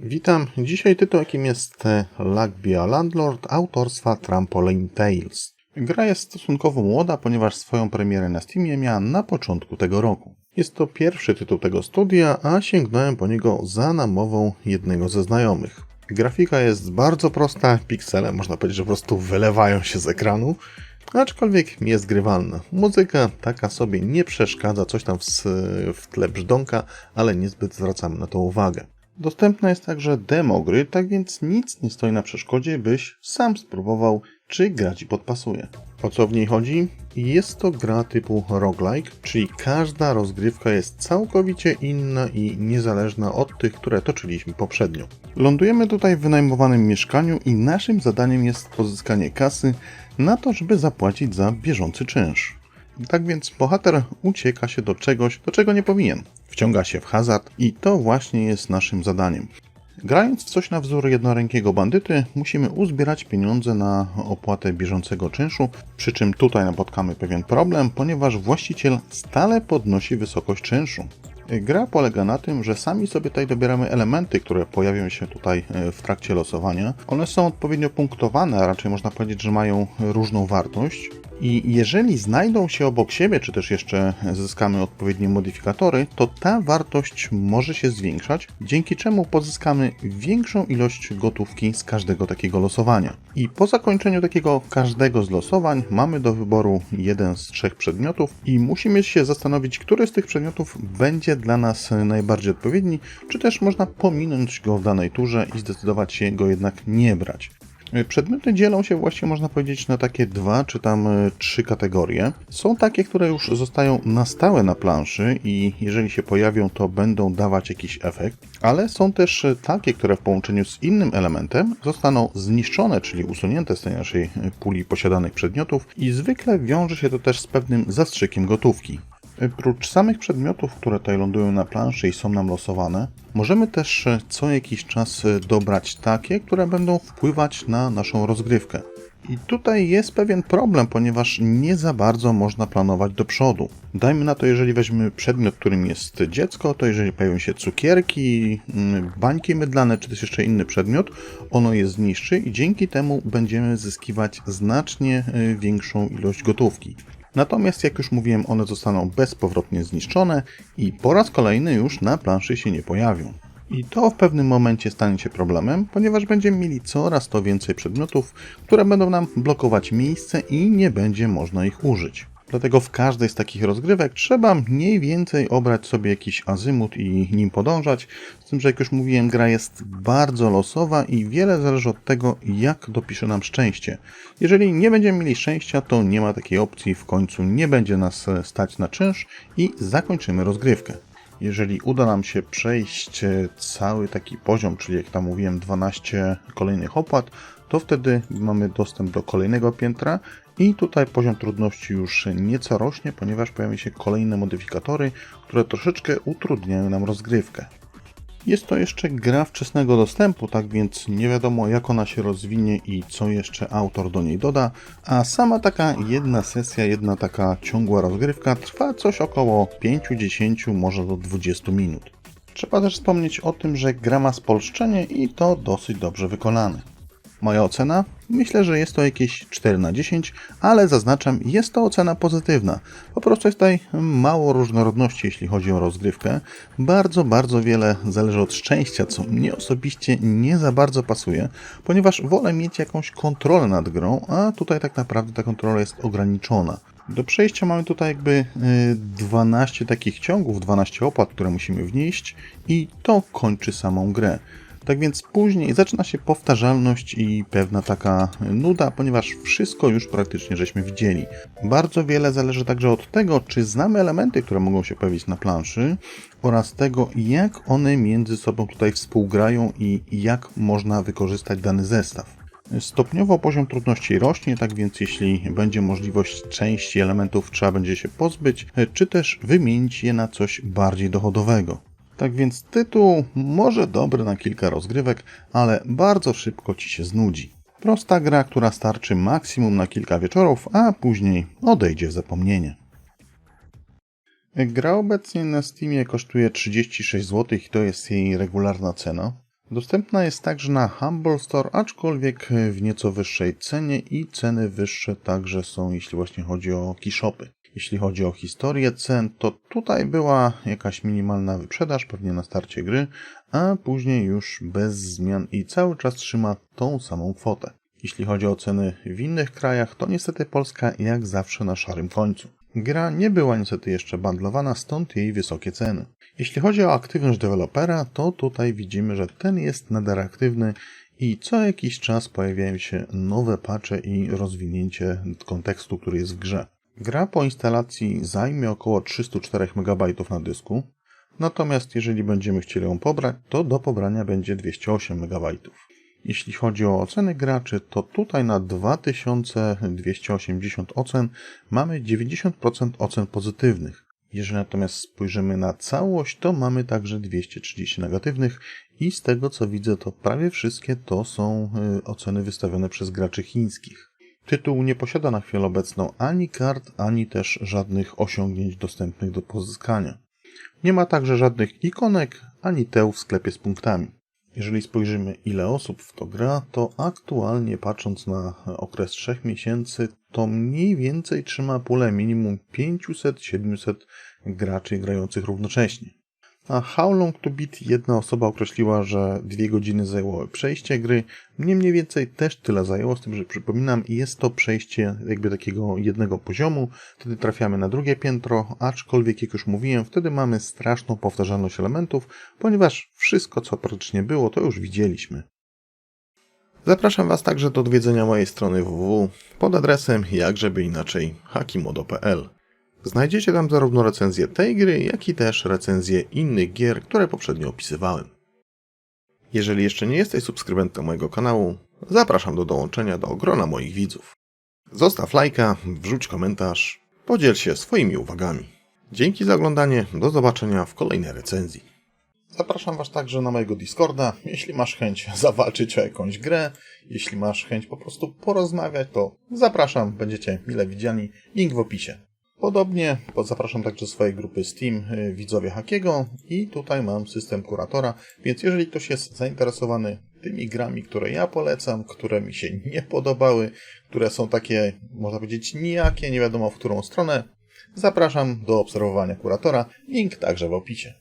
Witam. Dzisiaj tytuł, jakim jest Lagbia Landlord autorstwa Trampoline Tales. Gra jest stosunkowo młoda, ponieważ swoją premierę na Steamie miała na początku tego roku. Jest to pierwszy tytuł tego studia, a sięgnąłem po niego za namową jednego ze znajomych. Grafika jest bardzo prosta, piksele można powiedzieć, że po prostu wylewają się z ekranu, aczkolwiek jest grywalna. Muzyka taka sobie nie przeszkadza, coś tam w, w tle brzdąka, ale niezbyt zwracamy na to uwagę. Dostępna jest także demo gry, tak więc nic nie stoi na przeszkodzie, byś sam spróbował, czy gra ci podpasuje. O co w niej chodzi? Jest to gra typu roguelike, czyli każda rozgrywka jest całkowicie inna i niezależna od tych, które toczyliśmy poprzednio. Lądujemy tutaj w wynajmowanym mieszkaniu i naszym zadaniem jest pozyskanie kasy na to, żeby zapłacić za bieżący czynsz. Tak więc bohater ucieka się do czegoś, do czego nie powinien. Wciąga się w hazard i to właśnie jest naszym zadaniem. Grając w coś na wzór jednorękiego bandyty, musimy uzbierać pieniądze na opłatę bieżącego czynszu, przy czym tutaj napotkamy pewien problem, ponieważ właściciel stale podnosi wysokość czynszu. Gra polega na tym, że sami sobie tutaj dobieramy elementy, które pojawią się tutaj e, w trakcie losowania. One są odpowiednio punktowane, raczej można powiedzieć, że mają różną wartość. I jeżeli znajdą się obok siebie, czy też jeszcze zyskamy odpowiednie modyfikatory, to ta wartość może się zwiększać, dzięki czemu pozyskamy większą ilość gotówki z każdego takiego losowania. I po zakończeniu takiego każdego z losowań mamy do wyboru jeden z trzech przedmiotów i musimy się zastanowić, który z tych przedmiotów będzie dla nas najbardziej odpowiedni, czy też można pominąć go w danej turze i zdecydować się go jednak nie brać. Przedmioty dzielą się właśnie, można powiedzieć, na takie dwa czy tam e, trzy kategorie. Są takie, które już zostają na stałe na planszy i jeżeli się pojawią, to będą dawać jakiś efekt, ale są też e, takie, które w połączeniu z innym elementem zostaną zniszczone, czyli usunięte z tej naszej puli posiadanych przedmiotów i zwykle wiąże się to też z pewnym zastrzykiem gotówki. Oprócz samych przedmiotów, które tutaj lądują na planszy i są nam losowane, możemy też e, co jakiś czas e, dobrać takie, które będą wpływać na naszą rozgrywkę. I tutaj jest pewien problem, ponieważ nie za bardzo można planować do przodu. Dajmy na to, jeżeli weźmiemy przedmiot, którym jest dziecko, to jeżeli pojawią się cukierki, mm, bańki mydlane, czy też jeszcze inny przedmiot, ono je zniszczy i dzięki temu będziemy zyskiwać znacznie e, większą ilość gotówki. Natomiast, jak już mówiłem, one zostaną bezpowrotnie zniszczone i po raz kolejny już na planszy się nie pojawią. I to w pewnym momencie stanie się problemem, ponieważ będziemy mieli coraz to więcej przedmiotów, które będą nam blokować miejsce i nie będzie można ich użyć. Dlatego w każdej z takich rozgrywek trzeba mniej więcej obrać sobie jakiś azymut i nim podążać. Z tym, że jak już mówiłem, gra jest bardzo losowa i wiele zależy od tego, jak dopisze nam szczęście. Jeżeli nie będziemy mieli szczęścia, to nie ma takiej opcji, w końcu nie będzie nas stać na czynsz i zakończymy rozgrywkę. Jeżeli uda nam się przejść cały taki poziom, czyli jak tam mówiłem 12 kolejnych opłat, to wtedy mamy dostęp do kolejnego piętra i tutaj poziom trudności już nieco rośnie, ponieważ pojawią się kolejne modyfikatory, które troszeczkę utrudniają nam rozgrywkę. Jest to jeszcze gra wczesnego dostępu, tak więc nie wiadomo jak ona się rozwinie i co jeszcze autor do niej doda, a sama taka jedna sesja, jedna taka ciągła rozgrywka trwa coś około 5-10, może do 20 minut. Trzeba też wspomnieć o tym, że gra ma spolszczenie i to dosyć dobrze wykonane. Moja ocena? Myślę, że jest to jakieś 4 na 10, ale zaznaczam, jest to ocena pozytywna. Po prostu jest tutaj mało różnorodności, jeśli chodzi o rozgrywkę. Bardzo, bardzo wiele zależy od szczęścia, co mnie osobiście nie za bardzo pasuje, ponieważ wolę mieć jakąś kontrolę nad grą, a tutaj tak naprawdę ta kontrola jest ograniczona. Do przejścia mamy tutaj jakby 12 y, takich ciągów, 12 opłat, które musimy wnieść i to kończy samą grę. Tak więc później zaczyna się powtarzalność i pewna taka nuda, ponieważ wszystko już praktycznie żeśmy widzieli. Bardzo wiele zależy także od tego, czy znamy elementy, które mogą się pojawić na planszy oraz tego, jak one między sobą tutaj współgrają i jak można wykorzystać dany zestaw. Stopniowo poziom trudności rośnie, tak więc jeśli będzie możliwość części elementów trzeba będzie się pozbyć, czy też wymienić je na coś bardziej dochodowego. Tak więc tytuł może dobry na kilka rozgrywek, ale bardzo szybko ci się znudzi. Prosta gra, która starczy maksimum na kilka wieczorów, a później odejdzie w zapomnienie. Gra obecnie na Steamie kosztuje 36 zł i to jest jej regularna cena. Dostępna jest także na Humble Store, aczkolwiek w nieco wyższej cenie i ceny wyższe także są, jeśli właśnie chodzi o keyshopy. Jeśli chodzi o historię cen, to tutaj była jakaś minimalna wyprzedaż, pewnie na starcie gry, a później już bez zmian i cały czas trzyma tą samą kwotę. Jeśli chodzi o ceny w innych krajach, to niestety Polska jak zawsze na szarym końcu. Gra nie była niestety jeszcze bandlowana, stąd jej wysokie ceny. Jeśli chodzi o aktywność dewelopera, to tutaj widzimy, że ten jest nadal aktywny i co jakiś czas pojawiają się nowe patche i rozwinięcie kontekstu, który jest w grze. Gra po instalacji zajmie około 304 MB na dysku, natomiast jeżeli będziemy chcieli ją pobrać, to do pobrania będzie 208 MB. Jeśli chodzi o oceny graczy, to tutaj na 2280 ocen mamy 90% ocen pozytywnych. Jeżeli natomiast spojrzymy na całość, to mamy także 230 negatywnych i z tego co widzę, to prawie wszystkie to są y, oceny wystawione przez graczy chińskich. Tytuł nie posiada na chwilę obecną ani kart, ani też żadnych osiągnięć dostępnych do pozyskania. Nie ma także żadnych ikonek, ani teł w sklepie z punktami. Jeżeli spojrzymy ile osób w to gra, to aktualnie patrząc na okres 3 miesięcy, to mniej więcej trzyma pulę minimum 500-700 graczy grających równocześnie. A How Long to Beat jedna osoba określiła, że dwie godziny zajęło przejście gry. Mnie mniej więcej też tyle zajęło, z tym, że przypominam, jest to przejście jakby takiego jednego poziomu. Wtedy trafiamy na drugie piętro, aczkolwiek jak już mówiłem, wtedy mamy straszną powtarzalność elementów, ponieważ wszystko co praktycznie było, to już widzieliśmy. Zapraszam Was także do odwiedzenia mojej strony www pod adresem jakżeby inaczej hakimodo.pl. Znajdziecie tam zarówno recenzję tej gry, jak i też recenzję innych gier, które poprzednio opisywałem. Jeżeli jeszcze nie jesteś subskrybentem mojego kanału, zapraszam do dołączenia do grona moich widzów. Zostaw lajka, wrzuć komentarz, podziel się swoimi uwagami. Dzięki za oglądanie, do zobaczenia w kolejnej recenzji. Zapraszam Was także na mojego Discorda. Jeśli masz chęć zawalczyć o jakąś grę, jeśli masz chęć po prostu porozmawiać, to zapraszam, będziecie mile widziani. Link w opisie. Podobnie zapraszam także do swojej grupy Steam y, Widzowie Hakiego i tutaj mam system kuratora, więc jeżeli ktoś jest zainteresowany tymi grami, które ja polecam, które mi się nie podobały, które są takie, można powiedzieć, nijakie, nie wiadomo w którą stronę, zapraszam do obserwowania kuratora, link także w opisie.